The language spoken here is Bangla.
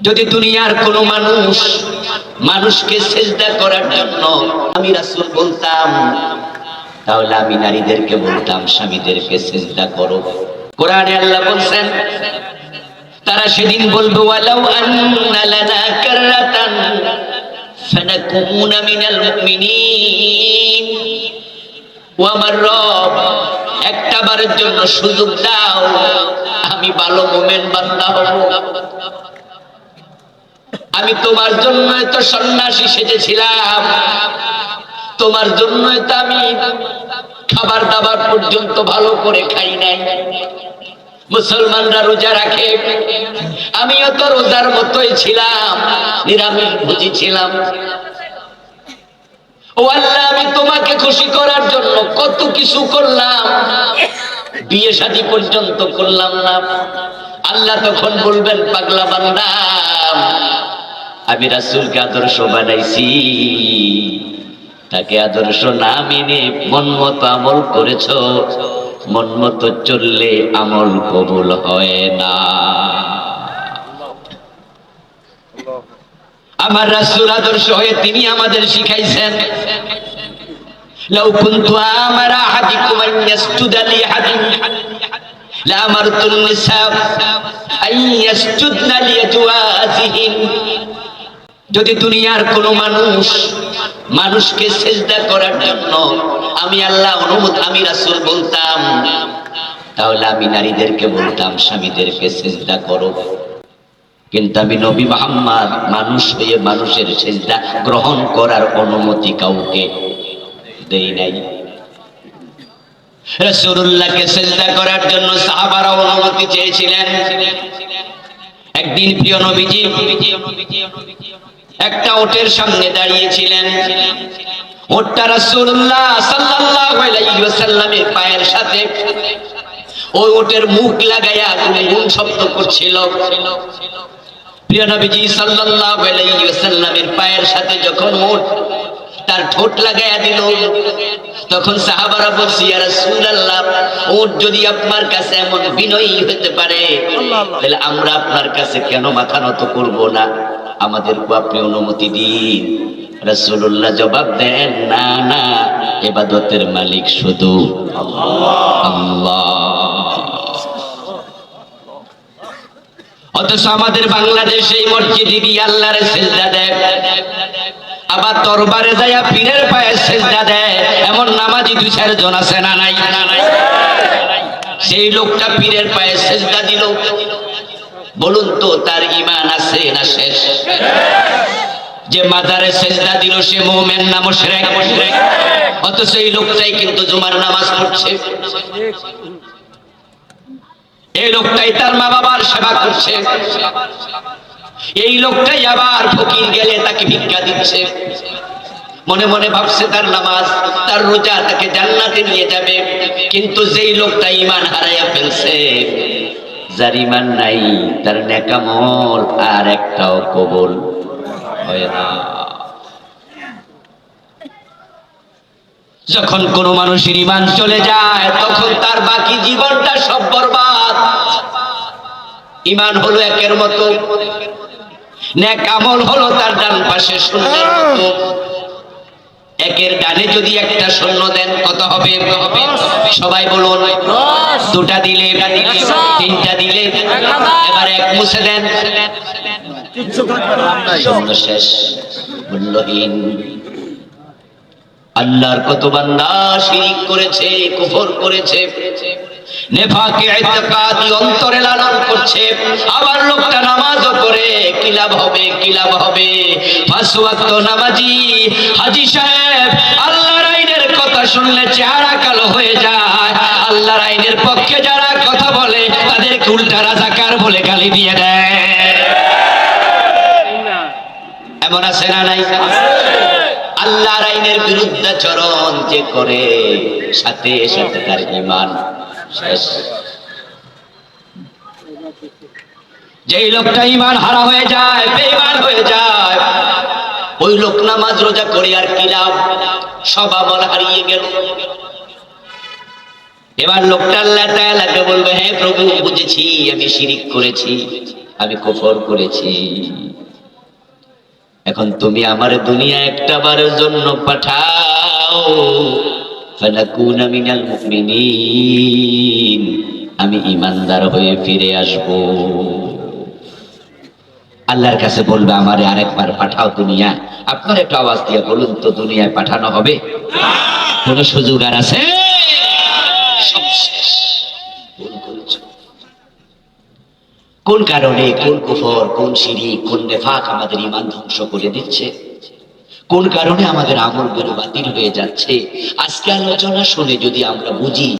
যদি দুনিয়ার কোনো মানুষ মানুষকে সেজদা করার জন্য আমি রাসূল বলতাম, তাহলে আমি নারীদেরকে বলতাম, স্বামীদেরকে সেজদা করো। কোরআনে আল্লাহ বলছেন, তারা সেদিন বলবে আমার রব একটা বারের জন্য সুযোগ দাও, আমি ভালো মোমেন বান্দা হব। আমি তোমার জন্য তো সন্ন্যাসী সেজেছিলাম। তোমার জন্য তো আমি খাবার দাবার পর্যন্ত ভালো করে খাই নাই। মুসলমানরা রোজা রাখে, আমিও তো রোজার মতোই ছিলাম, নিরামিষ ভুজি ছিলাম। ও আল্লাহ, আমি তোমাকে খুশি করার জন্য কত কিছু করলাম। বিয়ে শাদী পর্যন্ত করলাম না। আল্লাহ তখন বলবেন, পাগলা বান্দা আমি রাসূলকে আদর্শ বানাইছি তাকে আদর্শ না মেনে মন মতো আমল করেছো মন মতো চললে আমল কবুল হয় না আমার রাসূল আদর্শ হয়ে তিনি আমাদের শিখাইছেন লাউ কুনতু আমারা আহাদিকুম আন ইয়াসজুদা লি আহাদিন لأمرت النساء أن يسجدن لأزواجهن যদি দুনিয়ার কোনো মানুষ মানুষকে সেজদা করার জন্য আমি আল্লাহ অনুমতি আমি রাসূল বলতাম, তাহলে আমি নারীদেরকে বলতাম, স্বামীদেরকে সেজদা করো। কিন্তু আমি নবী মোহাম্মদ, মানুষ হয়ে মানুষের সেজদা গ্রহণ করার অনুমতি কাউকে দেই নাই। রসুল্লাহকে সেজদা করার জন্য সাহাবারা অনুমতি চেয়েছিলেন। একদিন প্রিয় নবীজি একটা ওটের সামনে দাঁড়িয়েছিলেন। ওটটা রাসূলুল্লাহ সাল্লাল্লাহু আলাইহি ওয়াসাল্লামের পায়ের সাথে। ওই ওটের মুখ লাগাইয়া গুনগুন শব্দ করছিল। প্রিয় নবীজি সাল্লাল্লাহু আলাইহি ওয়াসাল্লামের পায়ের সাথে যখন ওট তার ঠোঁট লাগাইয়া দিল তখন সাহাবারা বলছি ওট যদি আপনার কাছে এমন বিনয়ী হতে পারে তাহলে আমরা আপনার কাছে কেন মাথা নত করব না? আমাদেরকে আপনি অনুমতি দিন। রাসূলুল্লাহ জবাব দেন, না না ইবাদতের মালিক শুধু আল্লাহ। অথচ আমাদের বাংলাদেশে এই মসজিদে গিয়ে সেজদা দেয়। আবার দরবারে যাইয়া পীরের পায়ে সেজদা দেয়। এমন নামাজি দুই চারজন আছে না নাই? সেই লোকটা পীরের পায়ে সেজদা দিল। বলুন তো, তার ইমান আছে যে মাজারে সেজদা দিল, সে মোমেন না মুশরিক? অথচ এই লোকটাই কিন্তু জুমার নামাজ পড়ছে। এই লোকটাই তার মা বাবার সেবা করছে। এই লোকটাই আবার ফকির গেলে তাকে ভিক্ষা দিচ্ছে। মনে মনে ভাবছে তার নামাজ, তার রোজা তাকে জান্নাতে নিয়ে যাবে। কিন্তু যেই লোকটা ইমান হারাইয়া ফেলছে, যার ইমান নাই, তার নেকামল আর একটাও কবল হয় না। যখন কোনো মানুষের ইমান চলে যায় তখন তার বাকি জীবনটা সব বরবাদ। ইমান হলো একের মতো। নেক আমল হলো তার ডান পাশে শূন্যের মতো। একের ডানে যদি একটা শূন্য দেন কত হবে? হবে সবাই বলুন দুটা দিলে তিনটা দিলে এবার এক মুছে দেন। শেষ, মূল্যহীন। আল্লাহর কত বান্দা শিরিক করেছে, কুফর করেছে, নেফাকে অন্তরে লালন করছে। আবার লোকটা করে হবে হবে? নামাজি সাহেব, আল্লাহর আইনের কথা শুনলে চেহারা কালো হয়ে যায়। আল্লাহর আইনের পক্ষে যারা কথা বলে, তাদেরকে উল্টা রাজাকার বলে গালি দিয়ে দেয়। এমন আছে না নাই? আল্লাহর আইনের বিরুদ্ধাচরণ যে করে, সাথে সাথে তার ইমান শেষ। যেই লোকটা ইমান হারা হয়ে যায়, বেঈমান হয়ে যায়, ওই লোক নামাজ রোজা করে আর কি লাভ? সব আমল হারিয়ে গেল। এবার লোকটা আল্লাহ তাআলাকে বলবে হ্যাঁ প্রভু, বুঝেছি, আমি শিরিক করেছি, আমি কুফর করেছি। এখন তুমি আমার দুনিয়া একটা জন্য পাঠাও। আমি ইমানদার হয়ে ফিরে আসব। আল্লাহর কাছে বলবে, আমারে আরেকবার পাঠাও দুনিয়া। আপনার একটা আওয়াজ দিয়ে বলুন তো, দুনিয়ায় পাঠানো হবে? কোন সুযোগ আর আছে সব শেষ ভুল করেছ কোন কারণে, কোন কুফর, কোন সিঁড়ি কোন নেফাক আমাদের ইমান ধ্বংস করে দিচ্ছে? কোন কারণে আমাদের আমলগুলো বাতিল হয়ে যাচ্ছে? আজকে আলোচনা শুনে যদি আমরা বুঝি